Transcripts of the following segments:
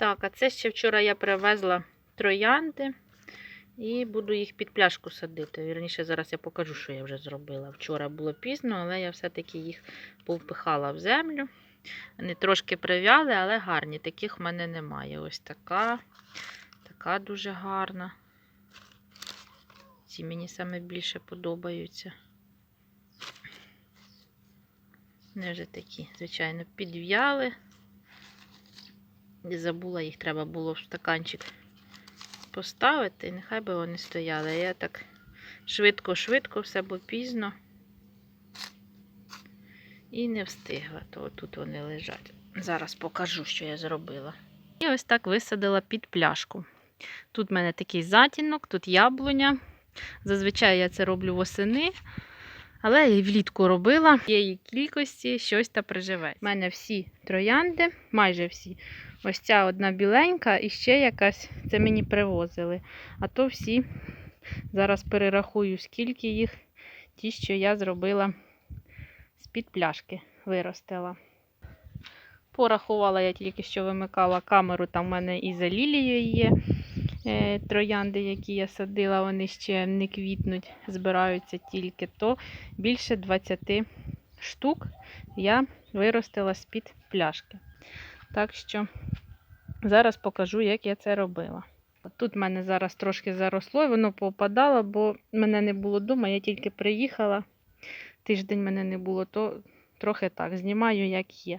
Так, а це ще вчора я привезла троянди і буду їх під пляшку садити. Вірніше, зараз я покажу, що я вже зробила. Вчора було пізно, але я все-таки їх повпихала в землю. Вони трошки прив'яли, але гарні. Таких в мене немає. Ось така, така дуже гарна. Ці мені саме більше подобаються. Вони вже такі, звичайно, підв'яли. І забула, їх треба було в стаканчик поставити, і нехай би вони стояли. Я так швидко-швидко, все бо пізно. І не встигла, то тут вони лежать. Зараз покажу, що я зробила. І ось так висадила під пляшку. Тут в мене такий затінок, тут яблуня. Зазвичай я це роблю восени, але я влітку робила. Тієї кількості щось та приживе. У мене всі троянди, майже всі. Ось ця одна біленька і ще якась, це мені привозили. А то всі зараз перерахую, скільки їх, ті, що я зробила з-під пляшки, виростила. Порахувала, я тільки що вимикала камеру, там в мене і за лілією є троянди, які я садила, вони ще не квітнуть, збираються тільки, то більше 20 штук я виростила з-під пляшки. Так що зараз покажу, як я це робила. Тут в мене зараз трошки заросло, і воно попадало, бо мене не було вдома, я тільки приїхала. Тиждень мене не було, то трохи так знімаю, як є.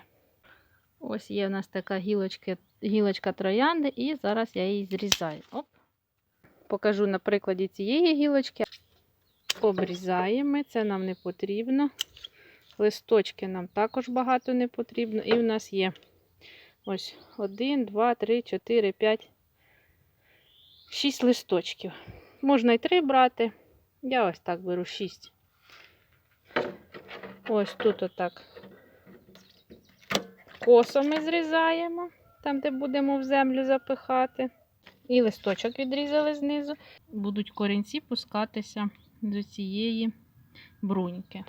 Ось є у нас така гілочка, гілочка троянди, і зараз я її зрізаю. Оп. Покажу на прикладі цієї гілочки. Обрізаємо, це нам не потрібно. Листочки нам також багато не потрібно. І в нас є ось 1, 2, 3, 4, 5, 6 листочків. Можна і 3 брати. Я ось так беру 6. Ось тут отак косо ми зрізаємо, там, де будемо в землю запихати. І листочок відрізали знизу. Будуть корінці пускатися до цієї бруньки.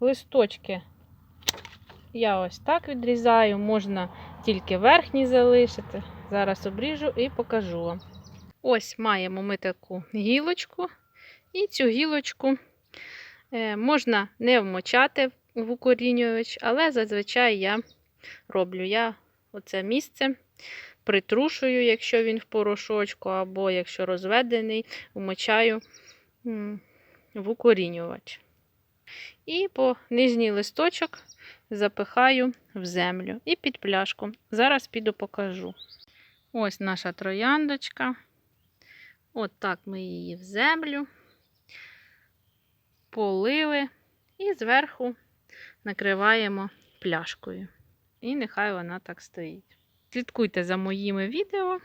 Листочки я ось так відрізаю, можна тільки верхні залишити. Зараз обріжу і покажу вам. Ось маємо ми таку гілочку, і цю гілочку е, можна не вмочати в укорінювач, але зазвичай я роблю я оце місце. Притрушую, якщо він в порошочку, або якщо розведений, вмочаю в укорінювач. І по нижній листочок запихаю в землю і під пляшку. Зараз піду покажу. Ось наша трояндочка. От так ми її в землю полили і зверху накриваємо пляшкою. І нехай вона так стоїть. Слідкуйте за моїми відео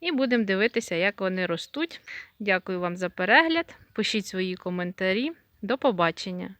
і будемо дивитися, як вони ростуть. Дякую вам за перегляд. Пишіть свої коментарі. До побачення!